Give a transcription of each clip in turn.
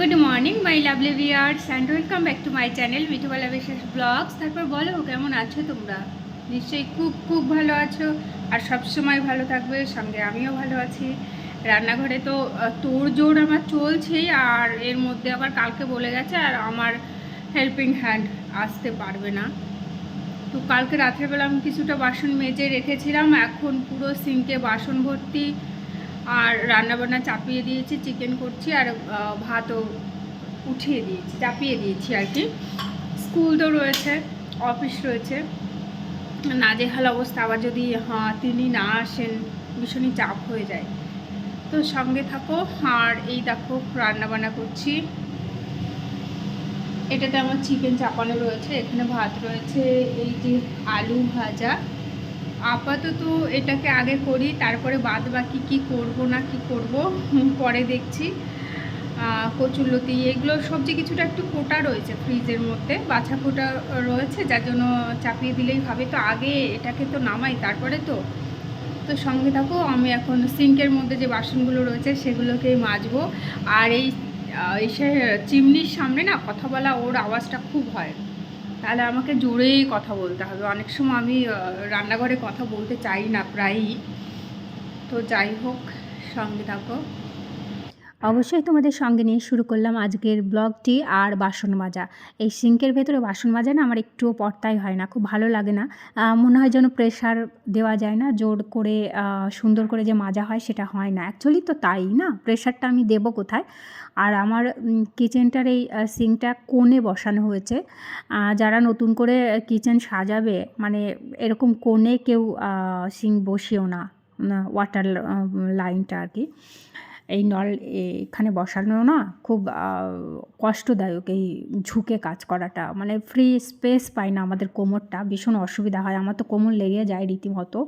Good morning my lovely viewers and welcome back to my channel Mithubala বিশেষ vlogs তারপর বলো, কেমন আছো তোমরা? নিশ্চয়ই খুব খুব ভালো আছো, আর সব সময় ভালো থাকবে, সঙ্গে আমিও ভালো আছি। রান্নাঘরে তো তোড়জোড় আমার চলছেই, আর এর মধ্যে আবার কালকে বলে গেছে, আর আমার হেল্পিং হ্যান্ড আসতে পারবে না। তো কালকে রাত্রেবেলা আমি কিছুটা বাসন মেজে রেখেছিলাম, এখন পুরো সিঙ্কে বাসন ভর্তি। আর রান্নাবান্না চাপিয়ে দিয়েছি চিকেন করছি আর ভাতও উঠিয়ে দিয়েছি, চাপিয়ে দিয়েছি আর কি। স্কুল তো রয়েছে অফিস রয়েছে। নাজেহাল অবস্থা, আবার যদি হ্যাঁ তিনি না আসেন, ভীষণই চাপ হয়ে যায়। তো সঙ্গে থাকো, আর এই দেখো, রান্নাবান্না করছি। এটাতে আমার চিকেন চাপানো রয়েছে, এখানে ভাত রয়েছে, এই যে আলু ভাজা। আপাতত এটাকে আগে করি, তারপরে বাদ বাকি কী করব না কি করব পরে দেখছি। কচুরলতি, এগুলো সবজি কিছুটা একটু কোটা রয়েছে ফ্রিজের মধ্যে, বাছা কোটা রয়েছে, যার জন্য চাপিয়ে দিলেই হবে। তো আগে এটাকে তো নামাই, তারপরে তো তো সঙ্গে থাকো, আমি এখন সিঙ্কের মধ্যে যে বাসনগুলো রয়েছে সেগুলোকেই মাজবো। আর এই এসে চিমনির সামনে না কথা বলা, ওর আওয়াজটা খুব হয়। তাহলে আমাকে জোরেই কথা বলতে হবে। অনেক সময় আমি রান্নাঘরে কথা বলতে চাই না, প্রায়ই। তো যাই হোক, সঙ্গে থাকো। অবশ্যই তোমাদের সঙ্গে নিয়ে শুরু করলাম আজকের ব্লগটি আর বাসন মাজা। এই সিঙ্কের ভেতরে বাসন মাজা না আমার একটুও পর্তাই হয় না, খুব ভালো লাগে না। মনে হয় যেন প্রেশার দেওয়া যায় না, জোর করে সুন্দর করে যে মাজা হয় সেটা হয় না। অ্যাকচুয়ালি তো তাই না প্রেশারটা আমি দেবো কোথায়? আর আমার কিচেনটার এই সিঙ্কটা কোণে বসানো হয়েছে। যারা নতুন করে কিচেন সাজাবে মানে এরকম কোণে কেউ সিঙ্ক বসিও না ওয়াটার লাইনটা আর কি। এই নল এখানে বসানো না, খুব কষ্টদায়ক এই ঝুঁকে কাজ করাটা। মানে ফ্রি স্পেস পায় না আমাদের কোমরটা, ভীষণ অসুবিধা হয়। আমার তো কোমর লেগে যায় রীতিমতো।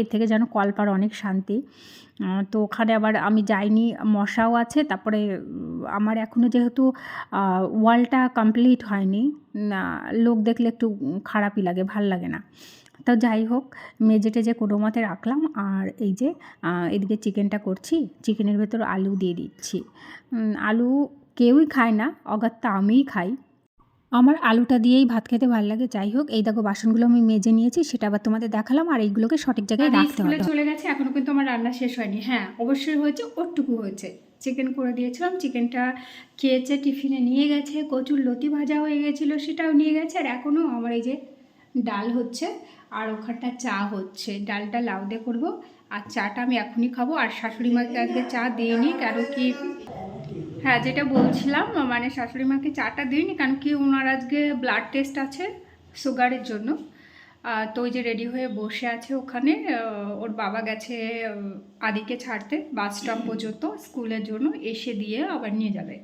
এর থেকে যেন কল্পার অনেক শান্তি। তো ওখানে আবার আমি যাইনি, মশাও আছে, তারপরে আমার এখনও যেহেতু ওয়ালটা কমপ্লিট হয়নি লোক দেখলে একটু খারাপই লাগে, ভালো লাগে না। তো যাই হোক মেজে টেজে কোনো মতে রাখলাম। আর এই যে এদিকে চিকেনটা করছি চিকেনের ভেতর আলু দিয়ে দিচ্ছি। আলু কেউই খায় না অগাত্তা আমিই খাই। আমার আলুটা দিয়েই ভাত খেতে ভালো লাগে। যাই হোক এই দেখো বাসনগুলো আমি মেজে নিয়েছি সেটা আবার তোমাদের দেখালাম। আর এইগুলোকে সঠিক জায়গায় রাখতে হবে। চলে গেছে এখনও কিন্তু আমার রান্না শেষ হয়নি। হ্যাঁ অবশ্যই হয়েছে ওরটুকু হয়েছে। চিকেন করে দিয়েছিলাম চিকেনটা খেয়েছে টিফিনে নিয়ে গেছে কচুর লতি ভাজা হয়ে গেছিল সেটাও নিয়ে গেছে। আর এখনও আমার এই যে ডাল হচ্ছে আর ওখানটা চা হচ্ছে। ডালটা লাউ দিয়ে করব। আর চাটা আমি এখনই খাব। আর শাশুড়ি মাকে আজকে চা দিইনি, কারণ কি হ্যাঁ যেটা বলছিলাম মানে শাশুড়ি মাকে চাটা দিইনি, কারণ কি ওনার আজকে ব্লাড টেস্ট আছে সুগারের জন্য। তো ওই যে রেডি হয়ে বসে আছে ওখানে। ওর বাবা গেছে আদিকে ছাড়তে বাস স্টপ পর্যন্ত, স্কুলের জন্য, এসে দিয়ে আবার নিয়ে যাবে।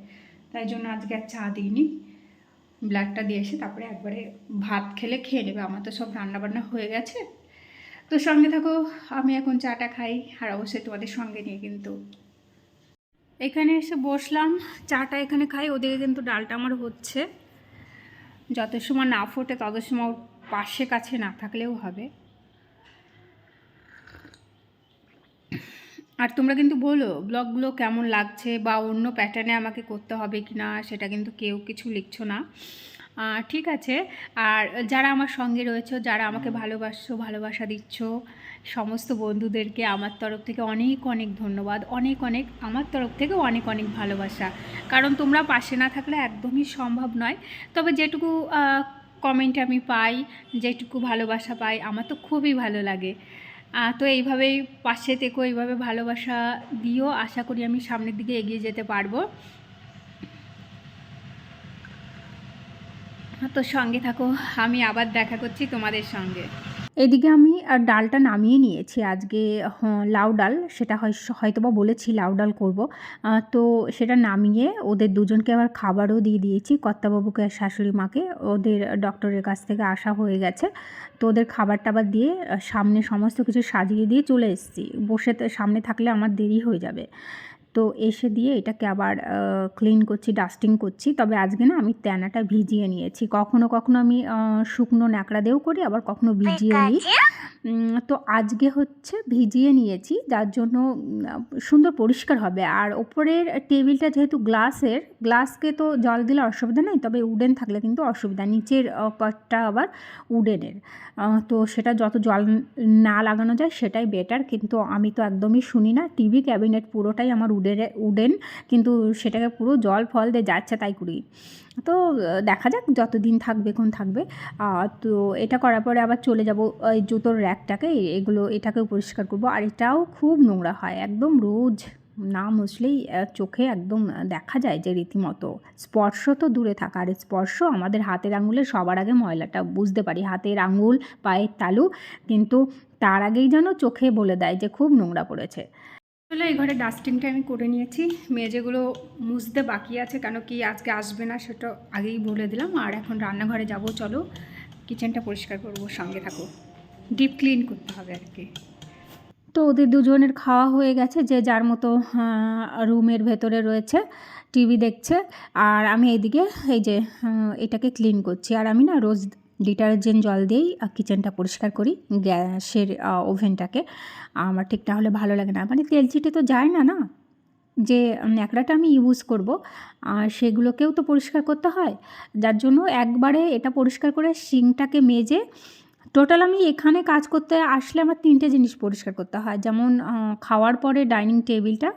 তাই জন্য আজকে আর চা দিইনি। ব্লাডটা দিয়ে এসে তারপরে একবারে ভাত খেলে খেয়ে নেবে। আমার তো সব রান্নাবান্না হয়ে গেছে। তো সঙ্গে থাকো, আমি এখন চাটা খাই আর অবশ্যই তোমাদের সঙ্গে নিয়ে কিন্তু। এখানে এসে বসলাম, চাটা এখানে খাই, ওদিকে কিন্তু ডালটা আমার হচ্ছে। যত সময় না ফোটে তত সময় পাশে কাছে না থাকলেও হবে। আর তোমরা কিন্তু বলো, ব্লগগুলো কেমন লাগছে বা অন্য প্যাটার্নে আমাকে করতে হবে কি না সেটা কিন্তু কেউ কিছু লিখছো না। ঠিক আছে। আর যারা আমার সঙ্গে রয়েছে, যারা আমাকে ভালোবাসছো, ভালোবাসা দিচ্ছ, সমস্ত বন্ধুদেরকে আমার তরফ থেকে অনেক অনেক ধন্যবাদ। অনেক অনেক আমার তরফ থেকে অনেক অনেক ভালোবাসা। কারণ তোমরা পাশে না থাকলে একদমই সম্ভব নয়। তবে যেটুকু কমেন্ট আমি পাই, যেটুকু ভালোবাসা পাই, আমার তো খুবই ভালো লাগে। তো এইভাবেই পাশে থেকো, এইভাবে ভালোবাসা দিও। আশা করি আমি সামনের দিকে এগিয়ে যেতে পারব। তো সঙ্গে থাকো, আমি আবার দেখা করছি তোমাদের সঙ্গে। এদিকে আমি আর ডালটা নামিয়ে নিয়েছি। আজকে হ- লাউ ডাল, সেটা হয় হয়তো বা বলেছি লাউ ডাল করব। তো সেটা নামিয়ে ওদের দুজনকে আবার খাবারও দিয়ে দিয়েছি। কর্তাবাবুকে আর শাশুড়ি মাকে। ওদের ডক্টরের কাছ থেকে আসা হয়ে গেছে। তো ওদের খাবার টাবার দিয়ে সামনে সমস্ত কিছু সাজিয়ে দিয়ে চলে এসেছি। বসে সামনে থাকলে আমার দেরি হয়ে যাবে। তো এসে দিয়ে এটাকে আবার ক্লিন করছি ডাস্টিং করছি। তবে আজকে না আমি তেনাটা ভিজিয়ে নিয়েছি। কখনো কখনো আমি শুকনো ন্যাকড়া দিয়েও করি আবার কখনো ভিজিয়ে নিই। তো আজকে হচ্ছে ভিজিয়ে নিয়েছি, যার জন্য সুন্দর পরিষ্কার হবে। আর ওপরের টেবিলটা যেহেতু গ্লাসের, গ্লাসকে তো জল দিলে অসুবিধা নেই, তবে উডেন থাকলে কিন্তু অসুবিধা। নিচের পাটটা আবার উডেনের। তো সেটা যত জল না লাগানো যায় সেটাই বেটার কিন্তু আমি তো একদমই শুনি না। টিভি ক্যাবিনেট পুরোটাই আমার উডেনে উডেন, কিন্তু সেটাকে পুরো জল ফল দিয়ে যাচ্ছে তাই করি। তো দেখা যাক যতদিন থাকবে কোন থাকবে। তো, এটা করার পরে আবার চলে যাব ওই জুতোর র্যাকটাকে এগুলো এটাকেও পরিষ্কার করব। আর এটাও খুব নোংরা হয়, একদম রোজ না মুছলেই চোখে একদম দেখা যায় যে রীতিমতো। স্পর্শ তো দূরে থাকা, আর স্পর্শ আমাদের হাতের আঙুলে সবার আগে ময়লাটা, বুঝতে পারি, হাতের আঙুল, পায়ের তালু। কিন্তু তার আগেই যেন চোখে বলে দেয় যে খুব নোংরা পড়েছে। আসলে এই ঘরে ডাস্টিংটা আমি করে নিয়েছি। মেজেগুলো মুছতে বাকি আছে, কেন কি আজকে আসবে না সেটা আগেই বলে দিলাম। আর এখন রান্নাঘরে যাব, চলো কিচেনটা পরিষ্কার করব, সঙ্গে থাকো। ডিপ ক্লিন করতে হবে আর কি। তো ওদের দুজনের খাওয়া হয়ে গেছে, যে যার মতো রুমের ভেতরে রয়েছে টিভি দেখছে। আর আমি এইদিকে, এই যে এটাকে ক্লিন করছি। আর আমি না রোজ ডিটারজেন্ট জল দিয়েই কিচেনটা পরিষ্কার করি, গ্যাসের ওভেনটাকে। আমার ঠিক তাহলে ভালো লাগে না। মানে তেল চিটে তো যায় না না? যে ন্যাকড়াটা আমি ইউজ করব, আর সেগুলোকেও তো পরিষ্কার করতে হয়। যার জন্য একবারে এটা পরিষ্কার করে সিংটাকে মেজে, টোটাল আমি এখানে কাজ করতে আসলে আমার তিনটে জিনিস পরিষ্কার করতে হয়। যেমন খাওয়ার পরে ডাইনিং টেবিলটা,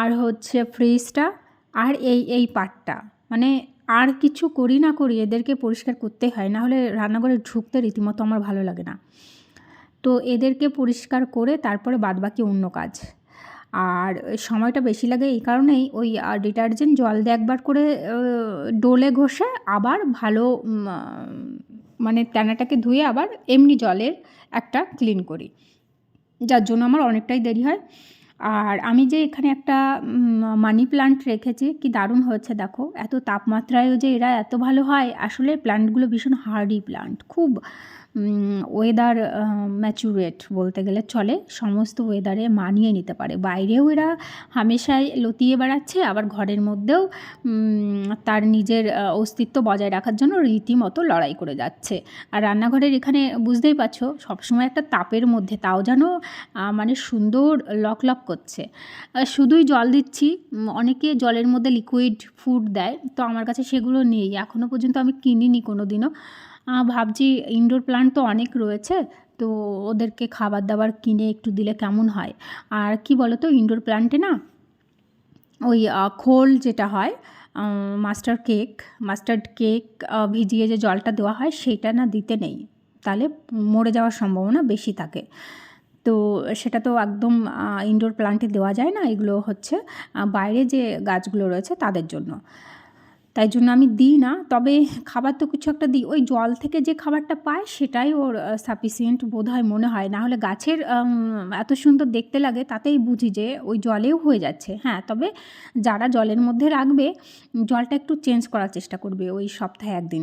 আর হচ্ছে ফ্রিজটা, আর এই এই পার্টটা মানে আর কিছু করি না করি এদেরকে পরিষ্কার করতে হয়, না হলে রান্নাঘরে ঢুকতে রীতিমতো আমার ভালো লাগে না। তো এদেরকে পরিষ্কার করে তারপরে বাদবাকি অন্য কাজ। আর সময়টা বেশি লাগে এই কারণেই ওই ডিটারজেন্ট জল দিয়ে একবার করে ডোলে ঘষে আবার ভালো মানে তেনাটাকে ধুয়ে আবার এমনি জলের একটা ক্লিন করি। যার জন্য আমার অনেকটাই দেরি হয়। আর আমি যে এখানে একটা মানি প্লান্ট রেখেছি, কি দারুণ হয়েছে দেখো। এত তাপমাত্রায়ও যে এরা এত ভালো হয়, আসলে প্লান্টগুলো ভীষণ হার্ডি প্লান্ট খুব ওয়েদার ম্যাচুরেট বলতে গেলে চলে। সমস্ত ওয়েদারে মানিয়ে নিতে পারে। বাইরেও এরা হামেশাই লতিয়ে বেড়াচ্ছে, আবার ঘরের মধ্যেও তার নিজের অস্তিত্ব বজায় রাখার জন্য রীতিমতো লড়াই করে যাচ্ছে। আর রান্নাঘরের এখানে বুঝতেই পারছ, সবসময় একটা তাপের মধ্যে, তাও যেন মানে সুন্দর লক লক করছে শুধুই জল দিচ্ছি অনেকে জলের মধ্যে লিকুইড ফুড দেয়, তো আমার কাছে সেগুলো নেই। এখনও পর্যন্ত আমি কিনিনি কোনো দিনও ভাবছি ইনডোর প্লান্ট তো অনেক রয়েছে, তো ওদেরকে খাবার দাবার কিনে একটু দিলে কেমন হয়? আর কি বলো তো ইনডোর প্লান্টে না, ওই খোল যেটা হয় মাস্টার কেক মাস্টার্ড কেক ভিজিয়ে যে জলটা দেওয়া হয় সেটা না দিতে নেই, তাহলে মরে যাওয়ার সম্ভাবনা বেশি থাকে। তো সেটা তো একদম ইনডোর প্লান্টে দেওয়া যায় না, এগুলো হচ্ছে বাইরে যে গাছগুলো রয়েছে তাদের জন্য। তাই জন্য আমি দিই না। তবে খাবার তো কিছু একটা দিই। ওই জল থেকে যে খাবারটা পায় সেটাই ওর সাফিসিয়েন্ট বোধ হয় মনে হয়। না হলে গাছের এত সুন্দর দেখতে লাগে তাতেই বুঝি যে ওই জলেও হয়ে যাচ্ছে। হ্যাঁ তবে যারা জলের মধ্যে রাখবে, জলটা একটু চেঞ্জ করার চেষ্টা করবে ওই সপ্তাহে একদিন।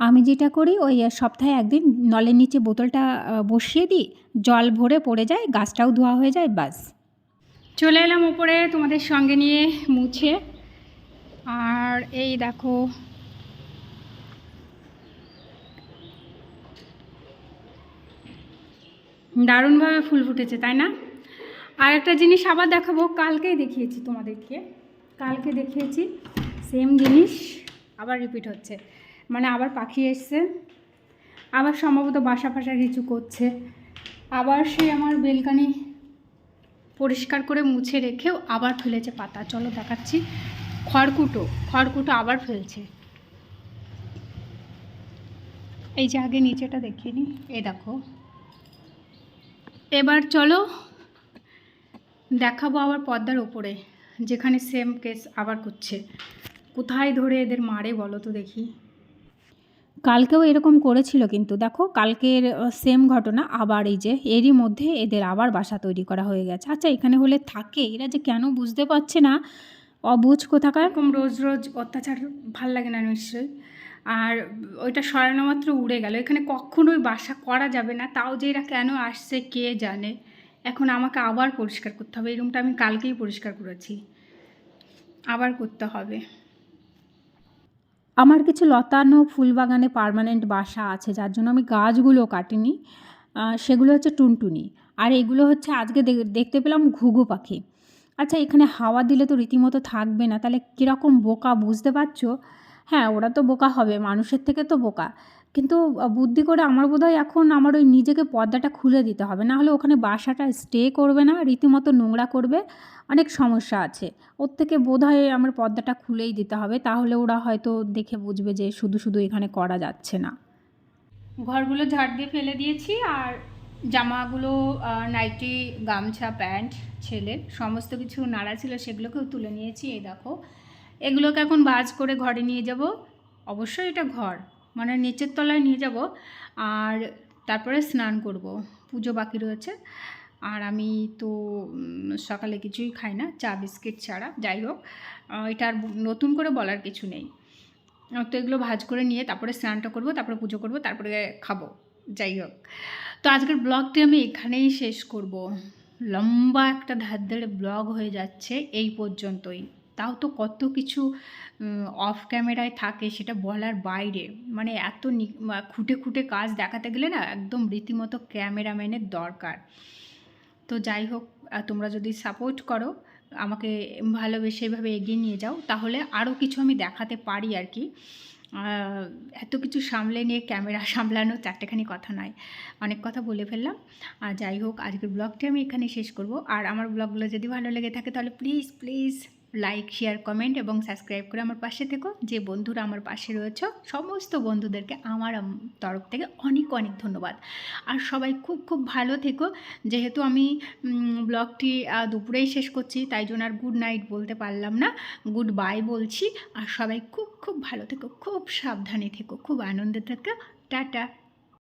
আমি যেটা করি, ওই সপ্তাহে একদিন নলের নিচে বোতলটা বসিয়ে দিই। জল ভরে পড়ে যায়, গাছটাও ধোয়া হয়ে যায় বাস চলে এলাম উপরে তোমাদের সঙ্গে নিয়ে মুছে। আর এই দেখো। দারুণভাবে ফুল ফুটেছে, তাই না? আর একটা জিনিস আবার দেখাবো, কালকেই দেখিয়েছি তোমাদেরকে। কালকে দেখিয়েছি সেম জিনিস আবার রিপিট হচ্ছে। মানে আবার পাখি এসছে, আবার সম্ভবত বাসা ফাসা কিছু করছে। আবার সেই আমার বেলকানি পরিষ্কার করে মুছে রেখেও আবার ফেলেছে পাতা। চলো দেখাচ্ছি খড়কুটো খড়কুটো আবার ফেলছে। এই যে আগে নিচেটা দেখিয়ে নি, এই দেখো। এবার চলো দেখাবো আবার পর্দার ওপরে, যেখানে সেম কেস আবার করছে। কোথায় ধরে এদের মারে বলো তো দেখি। কালকেও এরকম করেছিল কিন্তু, দেখো কালকের সেম ঘটনা, আবার এই যে এরই মধ্যে এদের আবার বাসা তৈরি করা হয়ে গেছে। আচ্ছা এখানে হলে থাকে, এরা যে কেন বুঝতে পারছে না অবুঝ কোথাকার? এরকম রোজ রোজ অত্যাচার ভালো লাগে না নিশ্চয়ই। আর ওইটা সরানো মাত্র উড়ে গেল। এখানে কখনোই বাসা করা যাবে না। তাও যে এরা কেন আসছে কে জানে? এখন আমাকে আবার পরিষ্কার করতে হবে। এই রুমটা আমি কালকেই পরিষ্কার করেছি। আবার করতে হবে। আমার কিছু লতানো ফুলবাগানে পার্মানেন্ট বাসা আছে যার জন্য আমি গাছগুলো কাটিনি। সেগুলো হচ্ছে টুনটুনি। আর এগুলো হচ্ছে আজকে দেখতে পেলাম ঘুঘু পাখি। আচ্ছা এখানে হাওয়া দিলে তো রীতিমতো থাকবে না, তাহলে কীরকম বোকা, বুঝতে পারছ? হ্যাঁ ওরা তো বোকা হবে, মানুষের থেকে তো বোকা। কিন্তু বুদ্ধি করে আমার বোধহয় এখন আমার ওই নিজেকে পর্দাটা খুলে দিতে হবে, না হলে ওখানে বাসাটা স্টে করবে না, রীতিমতো নোংরা করবে, অনেক সমস্যা আছে। ওর থেকে বোধহয় আমার পর্দাটা খুলেই দিতে হবে, তাহলে ওরা হয়তো দেখে বুঝবে যে শুধু শুধু এখানে করা যাচ্ছে না। ঘরগুলো ঝাড় দিয়ে ফেলে দিয়েছি, আর জামাগুলো নাইটি, গামছা, প্যান্ট ছেলের সমস্ত কিছু নাড়া ছিল সেগুলোকেও তুলে নিয়েছি, এই দেখো। এগুলোকে এখন ভাজ করে ঘরে নিয়ে যাব। অবশ্যই এটা ঘর মানে নিচের তলায় নিয়ে যাব। আর তারপরে স্নান করব, পুজো বাকি রয়েছে। আর আমি তো সকালে কিছুই খাই না, চা, বিস্কিট ছাড়া, যাই হোক। এটা আর নতুন করে বলার কিছু নেই। তো এগুলো ভাজ করে নিয়ে তারপরে স্নানটা করব, তারপরে পুজো করব, তারপরে খাব, যাই হোক। তো আজকের ব্লগটি আমি এখানেই শেষ করব। লম্বা একটা ধার ধারে ব্লগ হয়ে যাচ্ছে এই পর্যন্তই। তাও তো কত কিছু অফ ক্যামেরায় থাকে সেটা বলার বাইরে। মানে এত খুঁটে খুঁটে কাজ দেখাতে গেলে না একদম রীতিমতো ক্যামেরাম্যানের দরকার। তো যাই হোক তোমরা যদি সাপোর্ট করো, আমাকে ভালোবেসে এভাবে এগিয়ে নিয়ে যাও, তাহলে আরও কিছু আমি দেখাতে পারি আর কি। এত কিছু সামলে নিয়ে ক্যামেরা সামলানো চারটেখানি কথা নয়। অনেক কথা বলে ফেললাম। আর যাই হোক, আজকের ব্লগটি আমি এখানে শেষ করব। আর আমার ব্লগগুলো যদি ভালো লেগে থাকে, তাহলে please please like share comment এবং সাবস্ক্রাইব করে আমার পাশে থেকো। যে বন্ধুরা আমার পাশে রয়েছে, সমস্ত বন্ধুদেরকে আমার তরফ থেকে অনেক অনেক ধন্যবাদ। আর সবাই খুব খুব ভালো থেকো। যেহেতু আমি ব্লগটি দুপুরেই শেষ করছি, তাই জন্য আর গুড নাইট বলতে পারলাম না। গুড বাই বলছি। আর সবাই খুব খুব ভালো থেকো, খুব সাবধানে থেকো, খুব আনন্দে থেকো। টাটা!